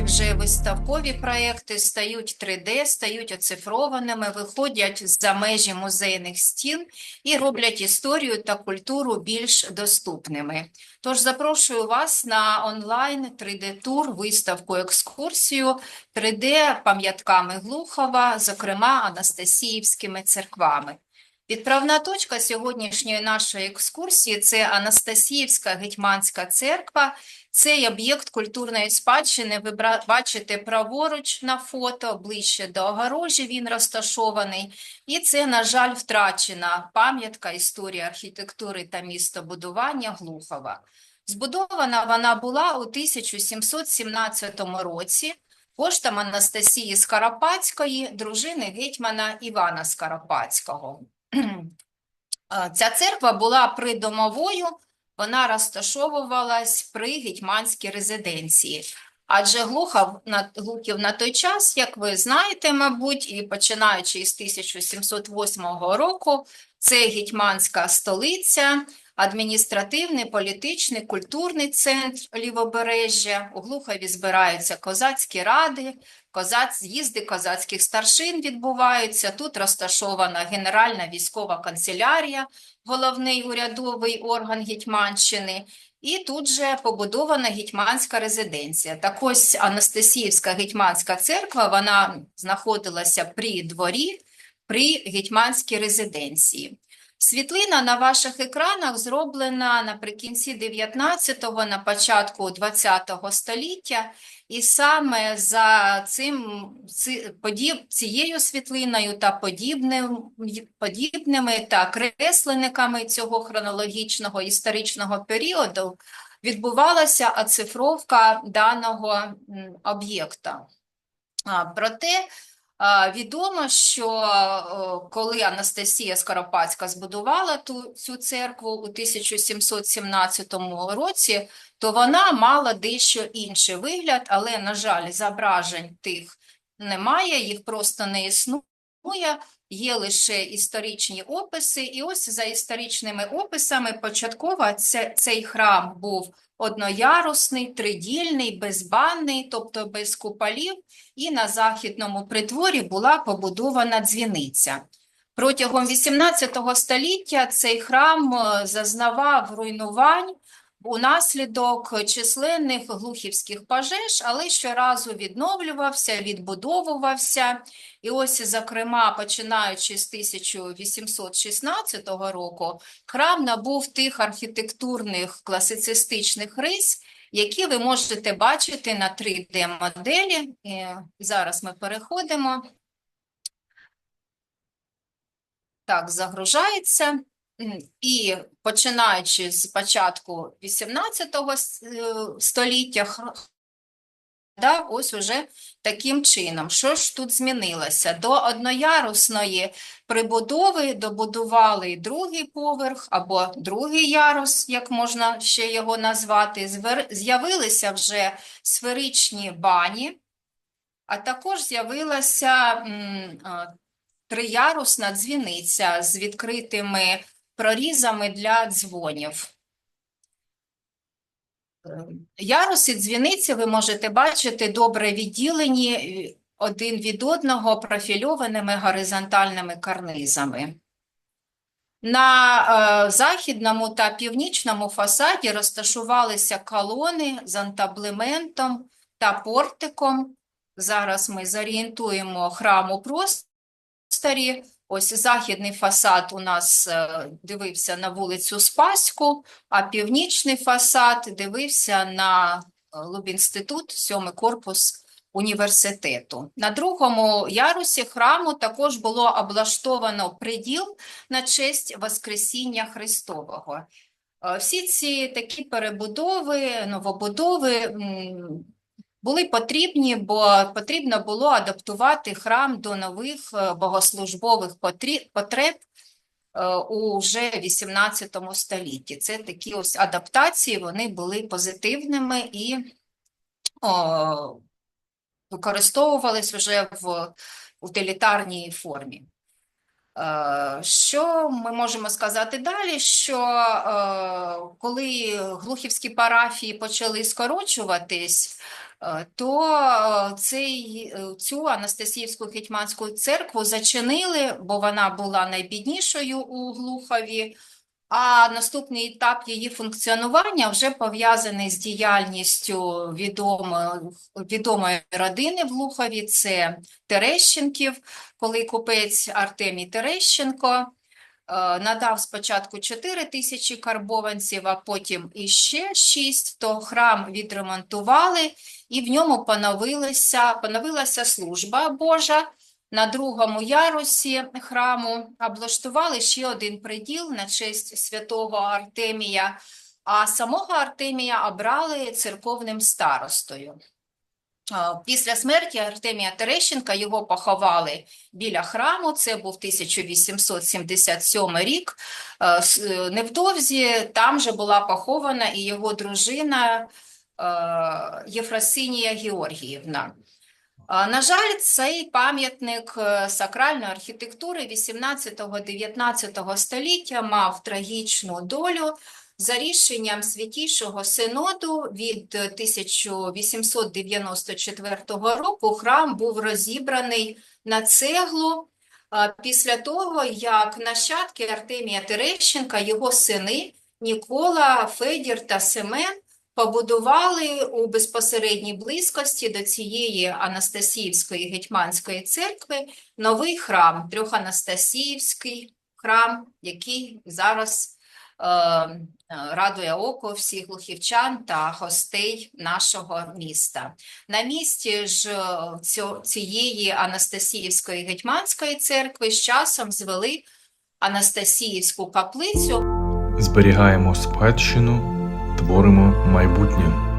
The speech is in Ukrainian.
перші вже виставкові проекти стають 3D, стають оцифрованими, виходять за межі музейних стін і роблять історію та культуру більш доступними. Тож запрошую вас на онлайн 3D-тур, виставку, екскурсію 3D пам'ятками Глухова, зокрема Анастасіївськими церквами. Відправна точка сьогоднішньої нашої екскурсії це Анастасіївська гетьманська церква. Цей об'єкт культурної спадщини ви бачите праворуч на фото, ближче до огорожі він розташований. І це, на жаль, втрачена пам'ятка історії архітектури та містобудування Глухова. Збудована вона була у 1717 році коштом Анастасії Скоропадської, дружини гетьмана Івана Скоропадського. Е, Ця церква була придомовою, вона розташовувалась при гетьманській резиденції. Адже Глухов на, Глухів на той час, як ви знаєте, мабуть, і починаючи із 1708 року, це гетьманська столиця, адміністративний, політичний, культурний центр Лівобережжя. У Глухові збираються козацькі ради, козаць, з'їзди козацьких старшин відбуваються. Тут розташована Генеральна військова канцелярія, головний урядовий орган Гетьманщини. І тут же побудована гетьманська резиденція. Так ось Анастасіївська гетьманська церква, вона знаходилася при дворі, при гетьманській резиденції. Світлина на ваших екранах зроблена наприкінці 19-го, на початку 20-го століття, і саме за цим, ци- цією світлиною та подібним, подібними та кресленниками цього хронологічного історичного періоду відбувалася оцифровка даного об'єкта. Проте відомо, що коли Анастасія Скоропадська збудувала ту, цю церкву у 1717 році, то вона мала дещо інший вигляд, але, на жаль, зображень тих немає, їх просто не існує. Є лише історичні описи, і ось за історичними описами початково це, цей храм був одноярусний, тридільний, безбанний, тобто без куполів, і на західному притворі була побудована дзвіниця. Протягом XVIII століття цей храм е, зазнавав руйнувань унаслідок численних глухівських пожеж, але щоразу відновлювався, відбудовувався. І ось, зокрема, починаючи з 1816 року, храм набув тих архітектурних класицистичних рис, які ви можете бачити на 3D-моделі. Е, Зараз ми переходимо. Так, загружається. І починаючи з початку 18 е, століття, да, ось уже таким чином. Що ж тут змінилося? До одноярусної прибудови добудували другий поверх або другий ярус, як можна ще його назвати. З'явилися вже сферичні бані, а також з'явилася а, триярусна дзвіниця з відкритими прорізами для дзвонів. Е, Яруси дзвіниці ви можете бачити добре відділені е, один від одного профільованими горизонтальними карнизами. На е, західному та північному фасаді розташувалися колони з антаблементом та портиком. Зараз ми зорієнтуємо храм у просторі. Ось західний фасад у нас е, дивився на вулицю Спаську, а північний фасад дивився на е, Лубінститут, сьомий корпус університету. На другому ярусі храму також було облаштовано приділ на честь Воскресіння Христового. Е, Всі ці такі перебудови, новобудови були потрібні, бо потрібно було адаптувати храм до нових е, богослужбових потреб е, у вже 18 столітті. Це такі ось адаптації, вони були позитивними і о, використовувались вже в утилітарній формі. Е, Що ми можемо сказати далі? Що коли глухівські парафії почали скорочуватись, то е, цей, е, цю Анастасіївську гетьманську церкву зачинили, бо вона була найбіднішою у Глухові. А наступний етап її функціонування вже пов'язаний з діяльністю відомої, відомої родини в Глухові. Це Терещенків, коли купець Артемій Терещенко е, надав спочатку 4 тисячі карбованців, а потім іще 6, то храм відремонтували, і в ньому поновилася, поновилася служба Божа. На другому ярусі храму облаштували ще один приділ на честь святого Артемія, а самого Артемія обрали церковним старостою. Після смерті Артемія Терещенка його поховали біля храму, це був 1877 рік. Е, е, Невдовзі там же була похована і його дружина е, Єфросинія Георгіївна. На жаль, цей пам'ятник сакральної архітектури 18-19 століття мав трагічну долю. За рішенням Святішого Синоду від 1894 року храм був розібраний на цеглу. Після того, як нащадки Артемія Терещенка, його сини Нікола, Федір та Семен побудували у безпосередній близькості до цієї Анастасіївської гетьманської церкви новий храм, Трьоханастасіївський храм, який зараз е, е, радує око всіх глухівчан та гостей нашого міста. На місці ж е, цієї Анастасіївської гетьманської церкви з часом звели Анастасіївську каплицю. Зберігаємо спадщину, творимо майбутнє.